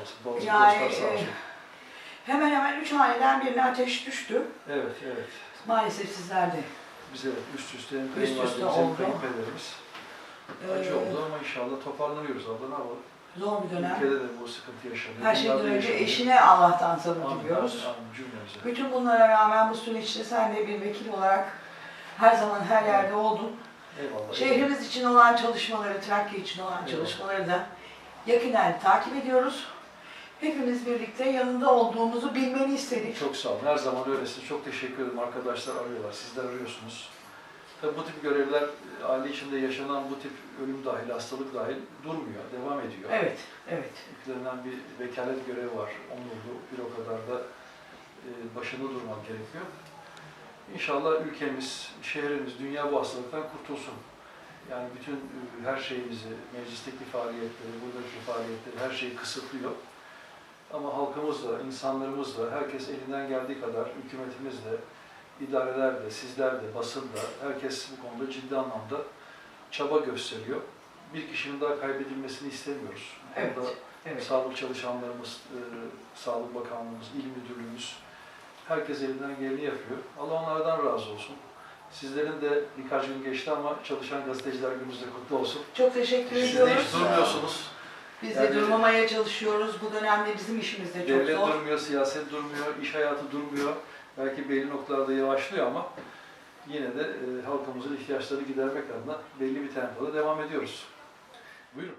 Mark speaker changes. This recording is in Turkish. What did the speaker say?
Speaker 1: olasın. Boğaz,
Speaker 2: Yani
Speaker 1: sağ olsun.
Speaker 2: hemen hemen üç haneden birine ateş düştü.
Speaker 1: Evet, evet.
Speaker 2: Maalesef sizler de.
Speaker 1: Biz evet üst üste hem kayınvalidemiz hem kayınpederimiz. Acı oldu ama inşallah toparlanıyoruz abla ne yapalım.
Speaker 2: zor bir dönem.
Speaker 1: Ülkede de bu sıkıntı yaşanıyor.
Speaker 2: Her şeyden önce
Speaker 1: yaşanıyor.
Speaker 2: eşine Allah'tan sabır diliyoruz. Bütün bunlara rağmen bu süreçte sen de bir vekil olarak her zaman her yerde oldun.
Speaker 1: Eyvallah.
Speaker 2: Şehrimiz için olan çalışmaları, Trakya için olan
Speaker 1: Evet.
Speaker 2: çalışmaları da yakinen takip ediyoruz. Hepimiz birlikte yanında olduğumuzu bilmeni istedik.
Speaker 1: Çok sağ olun. Her zaman öylesin. Çok teşekkür ederim. Arkadaşlar arıyorlar. Sizler arıyorsunuz. Tabii bu tip görevler aile içinde yaşanan bu tip ölüm dahil, hastalık dahil durmuyor. Devam ediyor.
Speaker 2: Evet, evet.
Speaker 1: Yüklenen bir vekalet görevi var. Onurlu bir o kadar da e, başında durmak gerekiyor. İnşallah ülkemiz, şehrimiz, dünya bu hastalıktan kurtulsun. Yani bütün e, her şeyimizi, meclisteki faaliyetleri, buradaki faaliyetleri, her şeyi kısıtlıyor. Ama halkımız da, insanlarımız da, herkes elinden geldiği kadar, hükümetimiz de, idareler de, sizler de, basın da, herkes bu konuda ciddi anlamda çaba gösteriyor. Bir kişinin daha kaybedilmesini istemiyoruz.
Speaker 2: Evet. Evet.
Speaker 1: Sağlık çalışanlarımız, e, Sağlık Bakanlığımız, İl Müdürlüğümüz, herkes elinden geleni yapıyor. Allah onlardan razı olsun. Sizlerin de birkaç gün geçti ama çalışan gazeteciler gününüz de kutlu olsun.
Speaker 2: Çok teşekkür
Speaker 1: Siz de
Speaker 2: ediyoruz.
Speaker 1: hiç durmuyorsunuz.
Speaker 2: Biz de
Speaker 1: Yani-
Speaker 2: durmamaya çalışıyoruz. Bu dönemde bizim işimiz de çok
Speaker 1: Devlet
Speaker 2: zor.
Speaker 1: durmuyor, siyaset durmuyor, iş hayatı durmuyor. Belki belli noktalarda yavaşlıyor ama yine de e, halkımızın ihtiyaçları gidermek adına belli bir tempoda devam ediyoruz. Buyurun.